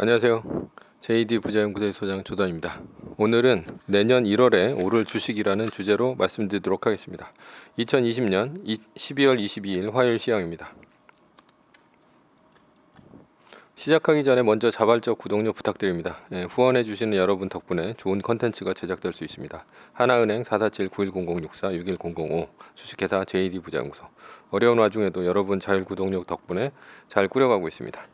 안녕하세요. JD 부자연구소의 소장 조단입니다. 오늘은 내년 1월에 오를 주식이라는 주제로 말씀드리도록 하겠습니다. 2020년 12월 22일 화요일 시황입니다. 시작하기 전에 먼저 자발적 구독료 부탁드립니다. 예, 후원해 주시는 여러분 덕분에 좋은 컨텐츠가 제작될 수 있습니다. 하나은행 447-910064-61005 주식회사 JD 부자연구소 어려운 와중에도 여러분 자율 구독력 덕분에 잘 꾸려가고 있습니다.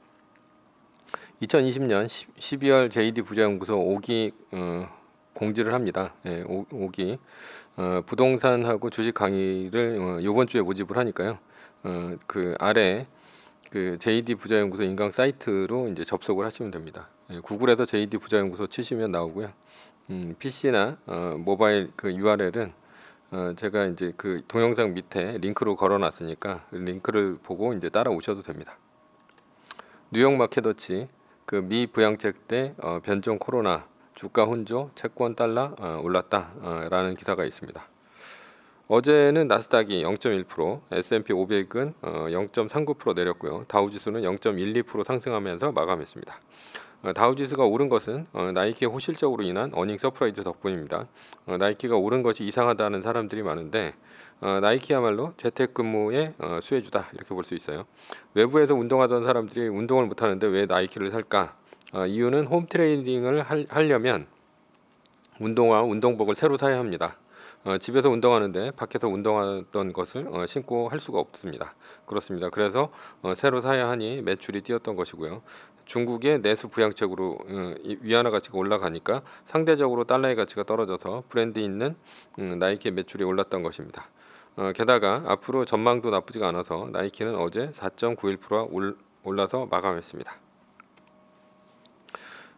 2020년 12월 JD 부자연구소 5기 어, 공지를 합니다. 예, 5, 5기 어, 부동산하고 주식 강의를 어, 이번 주에 모집을 하니까요. 어, 그 아래 그 JD 부자연구소 인강 사이트로 이제 접속을 하시면 됩니다. 예, 구글에서 JD 부자연구소 치시면 나오고요. 음, PC나 어, 모바일 그 URL은 어, 제가 이제 그 동영상 밑에 링크로 걸어놨으니까 링크를 보고 이제 따라오셔도 됩니다. 뉴욕 마켓워치 그 미 부양책 때 어, 변종 코로나 주가 혼조 채권 달러 어, 올랐다라는 기사가 있습니다. 어제는 나스닥이 0.1%, S&P 500은 어, 0.39% 내렸고요. 다우지수는 0.12% 상승하면서 마감했습니다. 어, 다우지수가 오른 것은 어, 나이키의 호실적으로 인한 어닝 서프라이즈 덕분입니다. 어, 나이키가 오른 것이 이상하다는 사람들이 많은데 어, 나이키야말로 재택근무의 어, 수혜주다 이렇게 볼 수 있어요. 외부에서 운동하던 사람들이 운동을 못하는데 왜 나이키를 살까? 어, 이유는 홈 트레이닝을 할, 하려면 운동화, 운동복을 새로 사야 합니다. 어, 집에서 운동하는데 밖에서 운동하던 것을 어, 신고 할 수가 없습니다. 그렇습니다. 그래서 어, 새로 사야 하니 매출이 뛰었던 것이고요. 중국의 내수 부양책으로 어, 이 위안화 가치가 올라가니까 상대적으로 달러의 가치가 떨어져서 브랜드 있는 음, 나이키의 매출이 올랐던 것입니다. 어, 게다가 앞으로 전망도 나쁘지가 않아서 나이키는 어제 4.91% 올, 올라서 마감했습니다.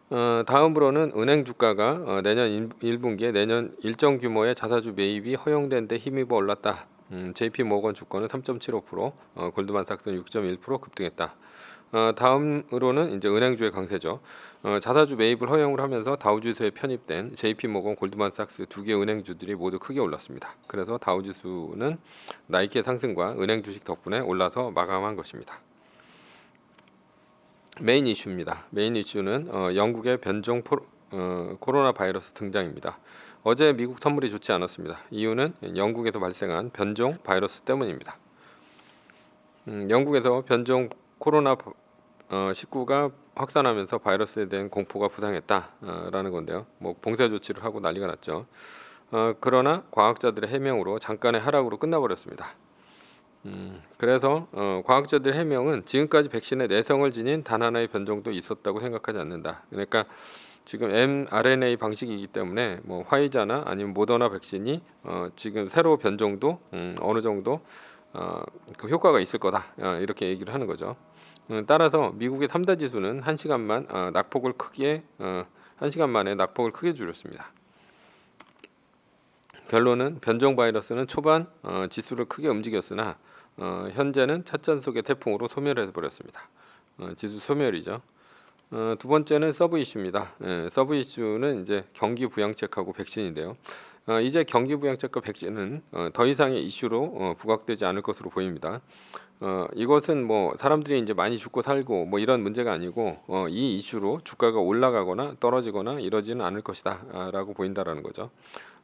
어, 다음으로는 은행 주가가 어, 내년 1, 분기에 내년 일정 규모의 자사주 매입이 허용된 데 힘입어 올랐다. 음, JP 모건 주가는 3.75%, 어, 골드만삭스는 6.1% 급등했다. 어, 다음으로는 이제 은행주의 강세죠. 어, 자사주 매입을 허용을 하면서 다우지수에 편입된 JP 모건, 골드만삭스 두 개 은행주들이 모두 크게 올랐습니다. 그래서 다우지수는 나이키의 상승과 은행 주식 덕분에 올라서 마감한 것입니다. 메인 이슈입니다. 메인 이슈는 어, 영국의 변종 포, 어, 코로나 바이러스 등장입니다. 어제 미국 선물이 좋지 않았습니다. 이유는 영국에서 발생한 변종 바이러스 때문입니다. 음, 영국에서 변종 코로나 어, 19가 확산하면서 바이러스에 대한 공포가 부상했다라는 건데요. 뭐 봉쇄 조치를 하고 난리가 났죠. 어, 그러나 과학자들의 해명으로 잠깐의 하락으로 끝나버렸습니다. 음, 그래서 어, 과학자들 해명은 지금까지 백신의 내성을 지닌 단 하나의 변종도 있었다고 생각하지 않는다. 그러니까 지금 mRNA 방식이기 때문에 뭐 화이자나 아니면 모더나 백신이 어, 지금 새로 변종도 음, 어느 정도 어, 그 효과가 있을 거다 어, 이렇게 얘기를 하는 거죠. 음, 따라서 미국의 3대 지수는 1시간만 어, 낙폭을 크게 어, 1시간 만에 낙폭을 크게 줄였습니다. 결론은 변종 바이러스는 초반 어, 지수를 크게 움직였으나 어, 현재는 찻잔 속의 태풍으로 소멸해 버렸습니다. 어, 지수 소멸이죠. 어, 두 번째는 서브 이슈입니다. 예, 서브 이슈는 이제 경기 부양책하고 백신인데요. 어, 이제 경기 부양책과 백신은 어, 더 이상의 이슈로 어, 부각되지 않을 것으로 보입니다. 어, 이것은 뭐 사람들이 이제 많이 죽고 살고 뭐 이런 문제가 아니고 어, 이 이슈로 주가가 올라가거나 떨어지거나 이러지는 않을 것이다라고 보인다라는 거죠.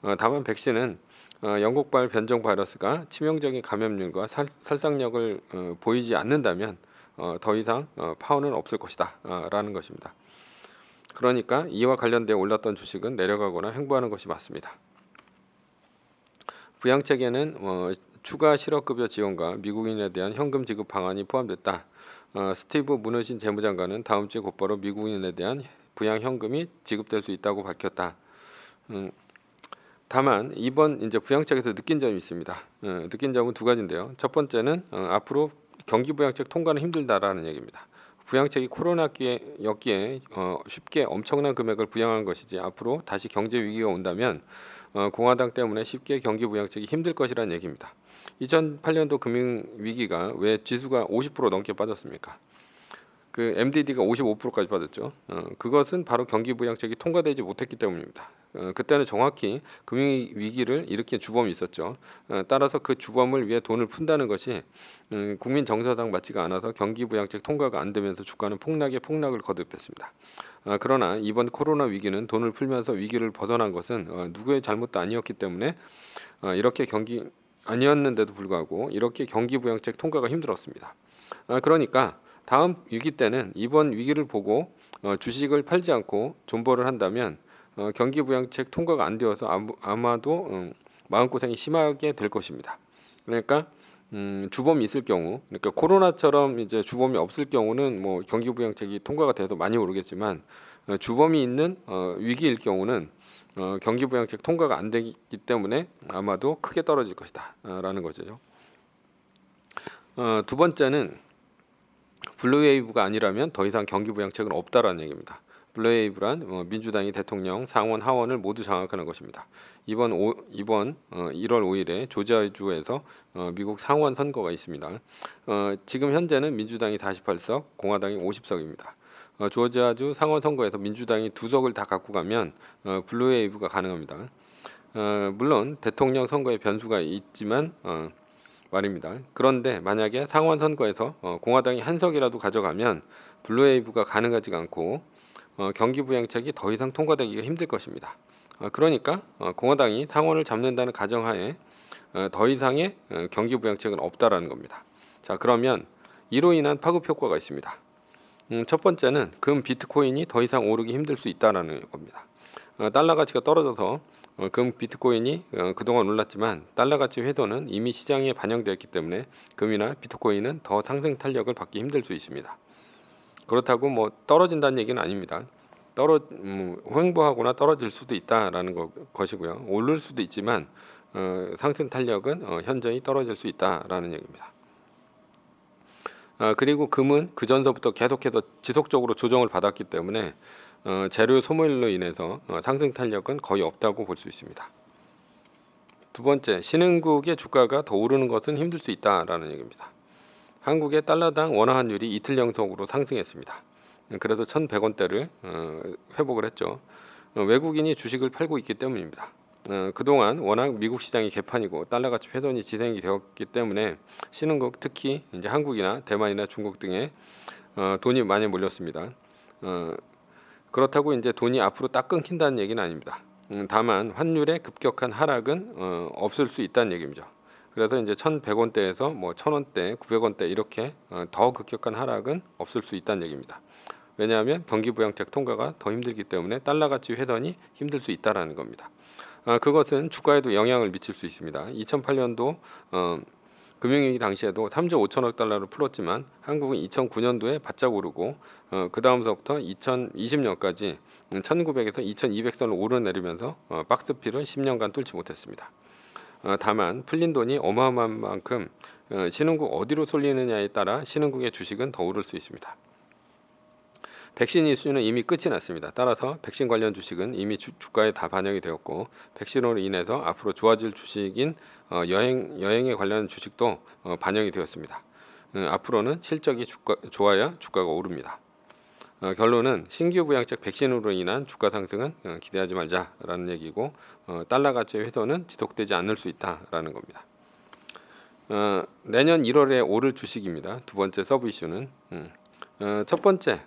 어, 다만 백신은 어, 영국발 변종 바이러스가 치명적인 감염률과 살, 살상력을 어, 보이지 않는다면 어, 더 이상 어, 파워는 없을 것이다라는 것입니다. 그러니까 이와 관련되어 올랐던 주식은 내려가거나 횡보하는 것이 맞습니다. 부양책에는 어, 추가 실업급여 지원과 미국인에 대한 현금 지급 방안이 포함됐다. 어, 스티브 무너신 재무장관은 다음 주에 곧바로 미국인에 대한 부양 현금이 지급될 수 있다고 밝혔다. 음, 다만 이번 이제 부양책에서 느낀 점이 있습니다. 어, 느낀 점은 두 가지인데요. 첫 번째는 어, 앞으로 경기 부양책 통과는 힘들다라는 얘기입니다. 부양책이 코로나기였기에 어, 쉽게 엄청난 금액을 부양한 것이지 앞으로 다시 경제 위기가 온다면 어, 공화당 때문에 쉽게 경기 부양책이 힘들 것이라는 얘기입니다. 2008년도 금융 위기가 왜 지수가 50% 넘게 빠졌습니까? 그 MDD가 55%까지 빠졌죠. 어, 그것은 바로 경기 부양책이 통과되지 못했기 때문입니다. 어, 그때는 정확히 금융 위기를 일으킨 주범이 있었죠. 어, 따라서 그 주범을 위해 돈을 푼다는 것이 음, 국민 정서상 맞지가 않아서 경기 부양책 통과가 안 되면서 주가는 폭락에 폭락을 거듭했습니다. 어, 그러나 이번 코로나 위기는 돈을 풀면서 위기를 벗어난 것은 어, 누구의 잘못도 아니었기 때문에 어, 이렇게 경기 아니었는데도 불구하고 이렇게 경기 부양책 통과가 힘들었습니다. 어, 그러니까 다음 위기 때는 이번 위기를 보고 어, 주식을 팔지 않고 존버를 한다면 어, 경기 부양책 통과가 안 되어서 아무- 아마 도 음, 마음고생이 심하게 될 것입니다. 그러니까 음, 주범이 있을 경우, 그러니까 코로나처럼 이제 주범이 없을 경우는 뭐 경기 부양책이 통과가 돼서 많이 오르겠지만 어, 주범이 있는 어, 위기일 경우는 어, 경기 부양책 통과가 안 되기 때문에 아마도 크게 떨어질 것이다라는 거죠. 어, 두 번째는 블루웨이브가 아니라면 더 이상 경기 부양책은 없다라는 얘기입니다. 블루웨이브란 어, 민주당이 대통령, 상원, 하원을 모두 장악하는 것입니다. 이번 오, 이번 어, 1월 5일에 조지아주에서 어, 미국 상원 선거가 있습니다. 어, 지금 현재는 민주당이 48석, 공화당이 50석입니다. 어, 조지아주 상원 선거에서 민주당이 두 석을 다 갖고 가면 어, 블루웨이브가 가능합니다. 어, 물론 대통령 선거에 변수가 있지만 어, 말입니다. 그런데 만약에 상원 선거에서 어, 공화당이 한 석이라도 가져가면 블루웨이브가 가능하지가 않고 어, 경기 부양책이 더 이상 통과되기가 힘들 것입니다. 어, 그러니까 어, 공화당이 상원을 잡는다는 가정하에 어, 더 이상의 어, 경기 부양책은 없다라는 겁니다. 자 그러면 이로 인한 파급 효과가 있습니다. 음, 첫 번째는 금 비트코인이 더 이상 오르기 힘들 수 있다라는 겁니다. 어, 달러 가치가 떨어져서 어, 금 비트코인이 어, 그동안 올랐지만 달러 가치 회도는 이미 시장에 반영되었기 때문에 금이나 비트코인은 더 상승 탄력을 받기 힘들 수 있습니다. 그렇다고 뭐 떨어진다는 얘기는 아닙니다. 떨어 음, 횡보하거나 떨어질 수도 있다라는 거, 것이고요. 오를 수도 있지만 어, 상승 탄력은 어, 현저히 떨어질 수 있다라는 얘기입니다. 아, 그리고 금은 그 전서부터 계속해서 지속적으로 조정을 받았기 때문에 어, 재료 소모일로 인해서 어, 상승 탄력은 거의 없다고 볼 수 있습니다. 두 번째, 신흥국의 주가가 더 오르는 것은 힘들 수 있다라는 얘기입니다. 한국의 달러당 원화 환율이 이틀 연속으로 상승했습니다. 그래서 1,100원대를 어, 회복을 했죠. 어, 외국인이 주식을 팔고 있기 때문입니다. 어, 그동안 워낙 미국 시장이 개판이고 달러 가치 회전이 지생이 되었기 때문에 신흥국 특히 이제 한국이나 대만이나 중국 등에 어, 돈이 많이 몰렸습니다. 어, 그렇다고 이제 돈이 앞으로 딱 끊긴다는 얘기는 아닙니다. 음, 다만 환율의 급격한 하락은 어, 없을 수 있다는 얘기입니다. 그래서 이제 1,100원대에서 뭐 1,000원대, 900원대 이렇게 어, 더 급격한 하락은 없을 수 있다는 얘기입니다. 왜냐하면 경기 부양책 통과가 더 힘들기 때문에 달러 가치 회전이 힘들 수 있다라는 겁니다. 아, 그것은 주가에도 영향을 미칠 수 있습니다. 2008년도 어, 금융위기 당시에도 3조 5천억 달러를 풀었지만 한국은 2009년도에 바짝 오르고 어, 그 다음서부터 2020년까지 1,900에서 2,200선을 오르내리면서 어, 박스피를 10년간 뚫지 못했습니다. 어, 다만 풀린 돈이 어마어마한 만큼 어, 신흥국 어디로 쏠리느냐에 따라 신흥국의 주식은 더 오를 수 있습니다. 백신 이슈는 이미 끝이 났습니다. 따라서 백신 관련 주식은 이미 주, 주가에 다 반영이 되었고 백신으로 인해서 앞으로 좋아질 주식인 어, 여행 여행에 관련 주식도 어, 반영이 되었습니다. 음, 앞으로는 실적이 주가, 좋아야 주가가 오릅니다. 어, 결론은 신규 부양책 백신으로 인한 주가 상승은 어, 기대하지 말자라는 얘기고 어, 달러 가치 훼손은 지속되지 않을 수 있다라는 겁니다. 어, 내년 1월에 오를 주식입니다. 두 번째 서브 이슈는 음, 어, 첫 번째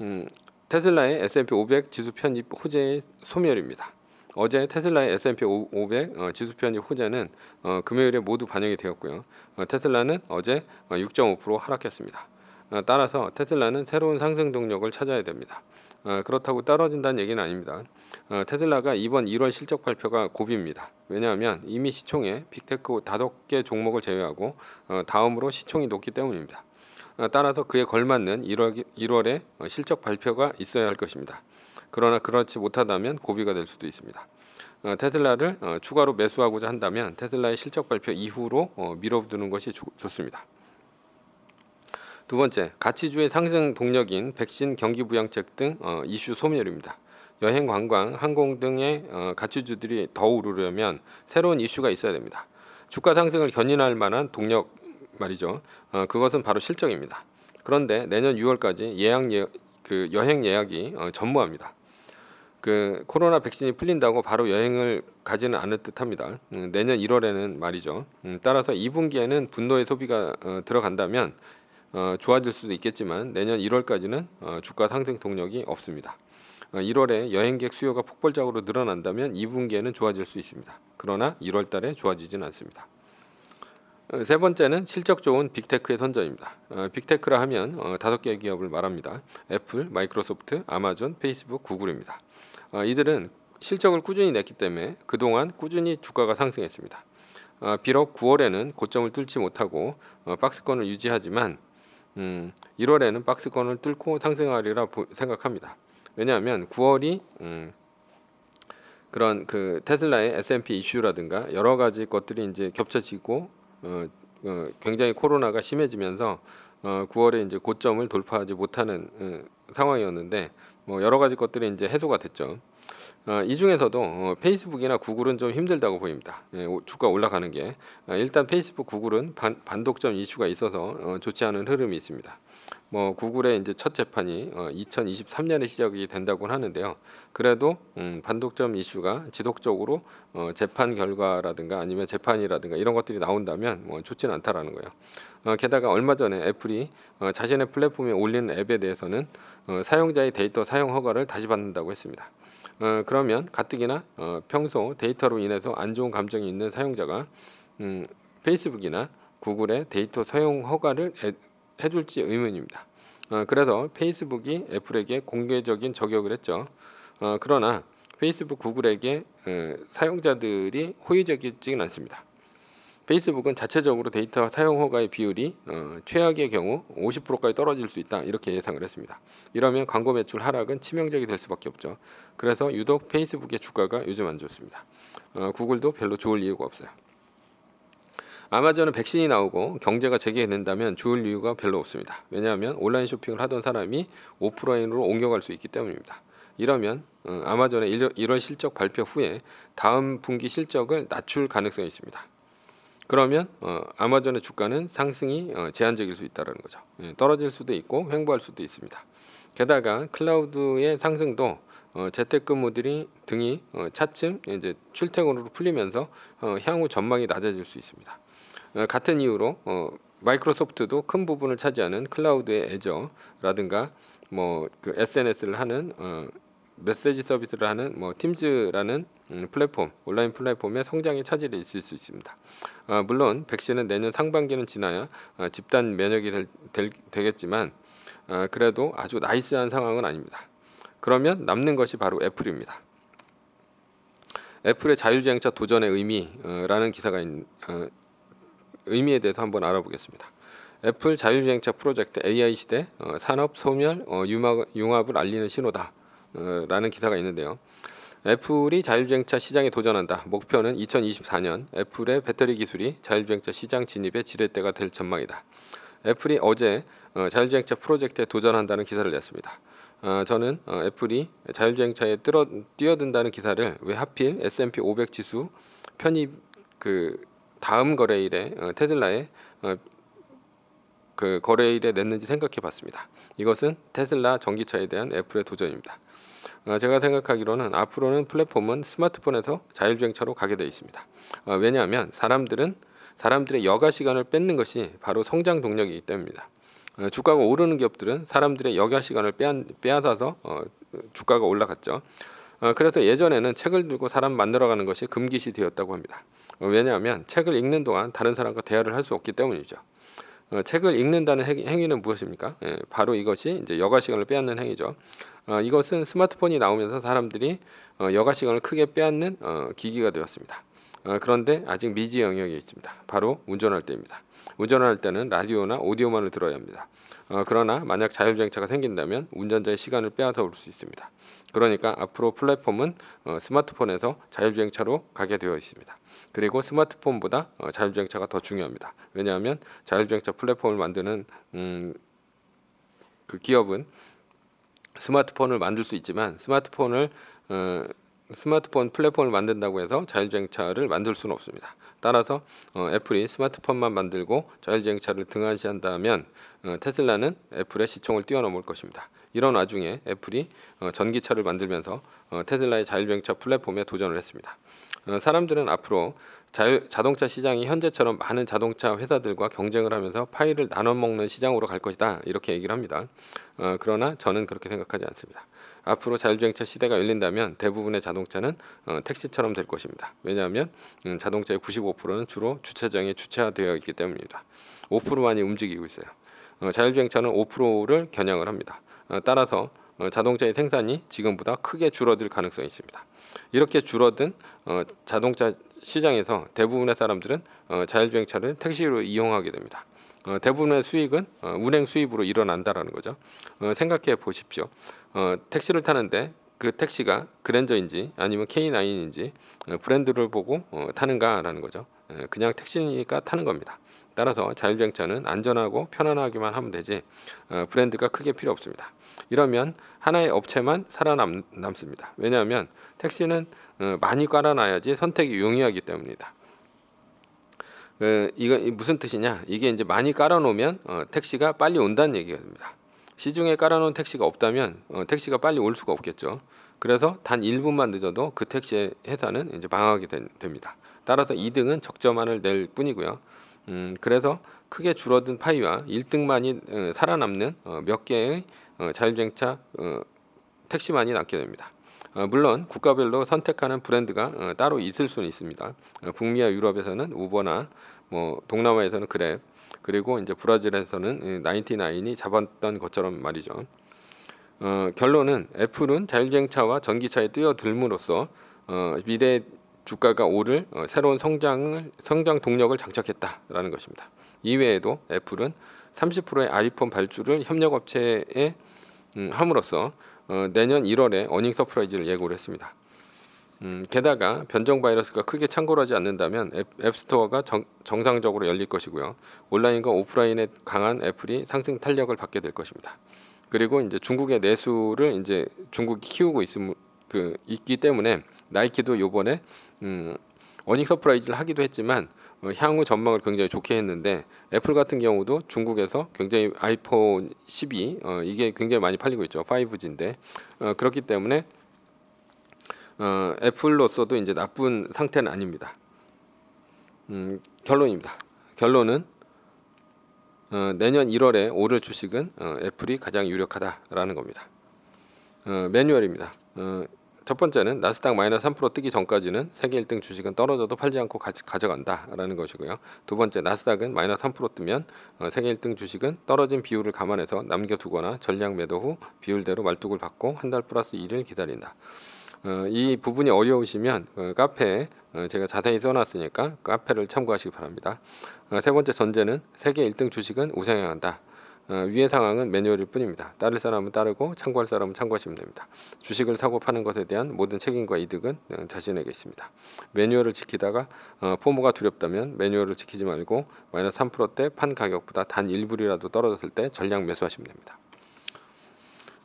음, 테슬라의 S&P 500 지수 편입 호재의 소멸입니다. 어제 테슬라의 S&P 500 어, 지수 편입 호재는 어, 금요일에 모두 반영이 되었고요. 어, 테슬라는 어제 어, 6.5% 하락했습니다. 어, 따라서 테슬라는 새로운 상승 동력을 찾아야 됩니다. 어, 그렇다고 떨어진다는 얘기는 아닙니다. 어, 테슬라가 이번 1월 실적 발표가 고비입니다. 왜냐하면 이미 시총에 빅테크 다섯 개 종목을 제외하고 어, 다음으로 시총이 높기 때문입니다. 어, 따라서 그에 걸맞는 1월, 1월에 어, 실적 발표가 있어야 할 것입니다. 그러나 그렇지 못하다면 고비가 될 수도 있습니다. 어, 테슬라를 어, 추가로 매수하고자 한다면 테슬라의 실적 발표 이후로 어, 미뤄두는 것이 좋, 좋습니다. 두 번째, 가치주의 상승 동력인 백신 경기 부양책 등 어, 이슈 소멸입니다. 여행, 관광, 항공 등의 어, 가치주들이 더 오르려면 새로운 이슈가 있어야 됩니다. 주가 상승을 견인할 만한 동력 말이죠. 어, 그것은 바로 실적입니다. 그런데 내년 6월까지 예약 예, 그 여행 예약이 어, 전무합니다. 그 코로나 백신이 풀린다고 바로 여행을 가지는 않을 듯합니다. 음, 내년 1월에는 말이죠. 음, 따라서 2분기에는 분노의 소비가 어, 들어간다면 어, 좋아질 수도 있겠지만 내년 1월까지는 어, 주가 상승 동력이 없습니다. 어, 1월에 여행객 수요가 폭발적으로 늘어난다면 2분기에는 좋아질 수 있습니다. 그러나 1월 달에 좋아지진 않습니다. 어, 세 번째는 실적 좋은 빅테크의 선전입니다. 어, 빅테크라 하면 어, 다섯 개의 기업을 말합니다. 애플, 마이크로소프트, 아마존, 페이스북, 구글입니다. 어, 이들은 실적을 꾸준히 냈기 때문에 그동안 꾸준히 주가가 상승했습니다. 어, 비록 9월에는 고점을 뚫지 못하고 어, 박스권을 유지하지만 음, 1월에는 박스권을 뚫고 상승하리라 보- 생각합니다. 왜냐하면 9월이 음, 그런 그 테슬라의 S&P 이슈라든가 여러 가지 것들이 이제 겹쳐지고 어, 어, 굉장히 코로나가 심해지면서 어, 9월에 이제 고점을 돌파하지 못하는 어, 상황이었는데 뭐 여러 가지 것들이 이제 해소가 됐죠. 어, 이 중에서도 어, 페이스북이나 구글은 좀 힘들다고 보입니다. 예, 오- 주가 올라가는 게 어, 일단 페이스북, 구글은 반, 반독점 이슈가 있어서 어, 좋지 않은 흐름이 있습니다. 뭐 구글의 이제 첫 재판이 어, 2023년에 시작이 된다고 하는데요. 그래도 음, 반독점 이슈가 지속적으로 어, 재판 결과라든가 아니면 재판이라든가 이런 것들이 나온다면 뭐 좋지는 않다라는 거예요. 어, 게다가 얼마 전에 애플이 어, 자신의 플랫폼에 올리는 앱에 대해서는 어, 사용자의 데이터 사용 허가를 다시 받는다고 했습니다. 어, 그러면 가뜩이나 어, 평소 데이터로 인해서 안 좋은 감정이 있는 사용자가 음, 페이스북이나 구글의 데이터 사용 허가를 해, 해줄지 의문입니다. 어, 그래서 페이스북이 애플에게 공개적인 저격을 했죠. 어, 그러나 페이스북, 구글에게 어, 사용자들이 호의적이지는 않습니다. 페이스북은 자체적으로 데이터 사용 허가의 비율이 어, 최악의 경우 50%까지 떨어질 수 있다 이렇게 예상을 했습니다. 이러면 광고 매출 하락은 치명적이 될 수밖에 없죠. 그래서 유독 페이스북의 주가가 요즘 안 좋습니다. 어, 구글도 별로 좋을 이유가 없어요. 아마존은 백신이 나오고 경제가 재개된다면 좋을 이유가 별로 없습니다. 왜냐하면 온라인 쇼핑을 하던 사람이 오프라인으로 옮겨갈 수 있기 때문입니다. 이러면 어, 아마존의 1월 실적 발표 후에 다음 분기 실적을 낮출 가능성이 있습니다. 그러면 어, 아마존의 주가는 상승이 어, 제한적일 수 있다는 거죠. 예, 떨어질 수도 있고 횡보할 수도 있습니다. 게다가 클라우드의 상승도 어, 재택근무들이 등이 어, 차츰 이제 출퇴근으로 풀리면서 어, 향후 전망이 낮아질 수 있습니다. 어, 같은 이유로 어, 마이크로소프트도 큰 부분을 차지하는 클라우드의 애저라든가 뭐 그 SNS를 하는 어, 메시지 서비스를 하는 뭐 팀즈라는 음, 플랫폼 온라인 플랫폼의 성장에 차질이 있을 수 있습니다. 어, 물론 백신은 내년 상반기는 지나야 어, 집단 면역이 될, 될, 되겠지만 어, 그래도 아주 나이스한 상황은 아닙니다. 그러면 남는 것이 바로 애플입니다. 애플의 자율주행차 도전의 의미라는 기사가 있, 어, 의미에 대해서 한번 알아보겠습니다. 애플 자율주행차 프로젝트 AI 시대 어, 산업 소멸 어, 융합, 융합 을 알리는 신호다. 어, 라는 기사가 있는데요. 애플이 자율주행차 시장에 도전한다. 목표는 2024년 애플의 배터리 기술이 자율주행차 시장 진입의 지렛대가 될 전망이다. 애플이 어제 어, 자율주행차 프로젝트에 도전한다는 기사를 냈습니다. 어, 저는 어, 애플이 자율주행차에 뛰어, 뛰어든다는 기사를 왜 하필 S&P 500 지수 편입 그 다음 거래일에 어, 테슬라의 어, 그 거래일에 냈는지 생각해 봤습니다. 이것은 테슬라 전기차에 대한 애플의 도전입니다. 어, 제가 생각하기로는 앞으로는 플랫폼은 스마트폰에서 자율주행차로 가게 되어 있습니다. 어, 왜냐하면 사람들은 사람들의 여가 시간을 뺏는 것이 바로 성장 동력이기 때문입니다. 어, 주가가 오르는 기업들은 사람들의 여가 시간을 빼앗, 빼앗아서 어, 주가가 올라갔죠. 어, 그래서 예전에는 책을 들고 사람 만들어가는 것이 금기시 되었다고 합니다. 어, 왜냐하면 책을 읽는 동안 다른 사람과 대화를 할 수 없기 때문이죠. 어, 책을 읽는다는 행- 행위는 무엇입니까? 예, 바로 이것이 이제 여가 시간을 빼앗는 행위죠. 어, 이것은 스마트폰이 나오면서 사람들이 어, 여가 시간을 크게 빼앗는 어, 기기가 되었습니다. 어, 그런데 아직 미지 영역에 있습니다. 바로 운전할 때입니다. 운전할 때는 라디오나 오디오만을 들어야 합니다. 어, 그러나 만약 자율주행차가 생긴다면 운전자의 시간을 빼앗아 올 수 있습니다. 그러니까 앞으로 플랫폼은 어, 스마트폰에서 자율주행차로 가게 되어 있습니다. 그리고 스마트폰보다 어, 자율주행차가 더 중요합니다. 왜냐하면 자율주행차 플랫폼을 만드는 음, 그 기업은 스마트폰을 만들 수 있지만 스마트폰을 어, 스마트폰 플랫폼을 만든다고 해서 자율주행차를 만들 수는 없습니다. 따라서 어, 애플이 스마트폰만 만들고 자율주행차를 등한시한다면 어, 테슬라는 애플의 시총을 뛰어넘을 것입니다. 이런 와중에 애플이 어, 전기차를 만들면서 어, 테슬라의 자율주행차 플랫폼에 도전을 했습니다. 어, 사람들은 앞으로 자유, 자동차 시장이 현재처럼 많은 자동차 회사들과 경쟁을 하면서 파일을 나눠 먹는 시장으로 갈 것이다 이렇게 얘기를 합니다. 어, 그러나 저는 그렇게 생각하지 않습니다. 앞으로 자율주행차 시대가 열린다면 대부분의 자동차는 어, 택시처럼 될 것입니다. 왜냐하면 음, 자동차의 95%는 주로 주차장에 주차되어 있기 때문입니다. 5%만이 움직이고 있어요. 어, 자율주행차는 5%를 겨냥을 합니다. 어, 따라서 어, 자동차의 생산이 지금보다 크게 줄어들 가능성이 있습니다. 이렇게 줄어든 어, 자동차 시장에서 대부분의 사람들은 어, 자율주행차를 택시로 이용하게 됩니다. 어, 대부분의 수익은 어, 운행 수입으로 일어난다라는 거죠. 어, 생각해 보십시오. 어, 택시를 타는데 그 택시가 그랜저인지 아니면 K9인지 어, 브랜드를 보고 어, 타는가라는 거죠. 예, 그냥 택시니까 타는 겁니다. 따라서 자율주행차는 안전하고 편안하기만 하면 되지 어, 브랜드가 크게 필요 없습니다. 이러면 하나의 업체만 살아남습니다. 왜냐하면 택시는 어, 많이 깔아놔야지 선택이 용이하기 때문입니다. 그 이거 이 무슨 뜻이냐? 이게 이제 많이 깔아놓으면 어, 택시가 빨리 온다는 얘기가 됩니다. 시중에 깔아놓은 택시가 없다면 어, 택시가 빨리 올 수가 없겠죠. 그래서 단 1분만 늦어도 그 택시 회사는 이제 망하게 된- 됩니다. 따라서 2등은 적자만을 낼 뿐이고요. 음, 그래서 크게 줄어든 파이와 1등만이 어, 살아남는 어, 몇 개의 어, 자율주행차 어, 택시만이 남게 됩니다. 어, 물론 국가별로 선택하는 브랜드가 어, 따로 있을 수는 있습니다. 어, 북미와 유럽에서는 우버나 뭐 동남아에서는 그랩 그리고 이제 브라질에서는 99이 잡았던 것처럼 말이죠. 어, 결론은 애플은 자율주행차와 전기차에 뛰어들므로써 어, 미래 주가가 오를 어, 새로운 성장을 성장 동력을 장착했다라는 것입니다. 이외에도 애플은 30%의 아이폰 발주를 협력업체에 음, 함으로써 어, 내년 1월에 어닝 서프라이즈를 예고를 했습니다. 음, 게다가 변종 바이러스가 크게 창궐하지 않는다면 앱, 앱스토어가 정, 정상적으로 열릴 것이고요. 온라인과 오프라인의 강한 애플이 상승 탄력을 받게 될 것입니다. 그리고 이제 중국의 내수를 이제 중국이 키우고 있음 그 있기 때문에 나이키도 요번에 음, 어닝 서프라이즈를 하기도 했지만 어, 향후 전망을 굉장히 좋게 했는데 애플 같은 경우도 중국에서 굉장히 아이폰 12 어, 이게 굉장히 많이 팔리고 있죠 5G인데 어, 그렇기 때문에 어, 애플로서도 이제 나쁜 상태는 아닙니다. 음, 결론입니다. 결론은 어, 내년 1월에 오를 주식은 어, 애플이 가장 유력하다라는 겁니다. 어, 매뉴얼입니다. 어, 첫 번째는 나스닥 마이너스 3% 뜨기 전까지는 세계 1등 주식은 떨어져도 팔지 않고 가, 가져간다라는 것이고요. 두 번째 나스닥은 마이너스 3% 뜨면 어, 세계 1등 주식은 떨어진 비율을 감안해서 남겨두거나 전량 매도 후 비율대로 말뚝을 받고 한 달 플러스 2를 기다린다. 어, 이 부분이 어려우시면 어, 카페에 어, 제가 자세히 써놨으니까 카페를 참고하시기 바랍니다. 어, 세 번째 전제는 세계 1등 주식은 우상향한다. 어, 위의 상황은 매뉴얼일 뿐입니다. 따를 사람은 따르고 참고할 사람은 참고하시면 됩니다. 주식을 사고 파는 것에 대한 모든 책임과 이득은 어, 자신에게 있습니다. 매뉴얼을 지키다가 어, 포모가 두렵다면 매뉴얼을 지키지 말고 마이너스 3%대 판 가격보다 단 1불이라도 떨어졌을 때 전량 매수하시면 됩니다.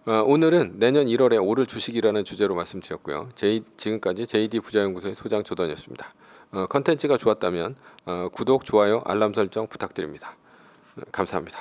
어, 오늘은 내년 1월에 오를 주식이라는 주제로 말씀드렸고요. J, 지금까지 JD 부자연구소의 소장 조던이었습니다. 어, 컨텐츠가 좋았다면 어, 구독, 좋아요, 알람 설정 부탁드립니다. 어, 감사합니다.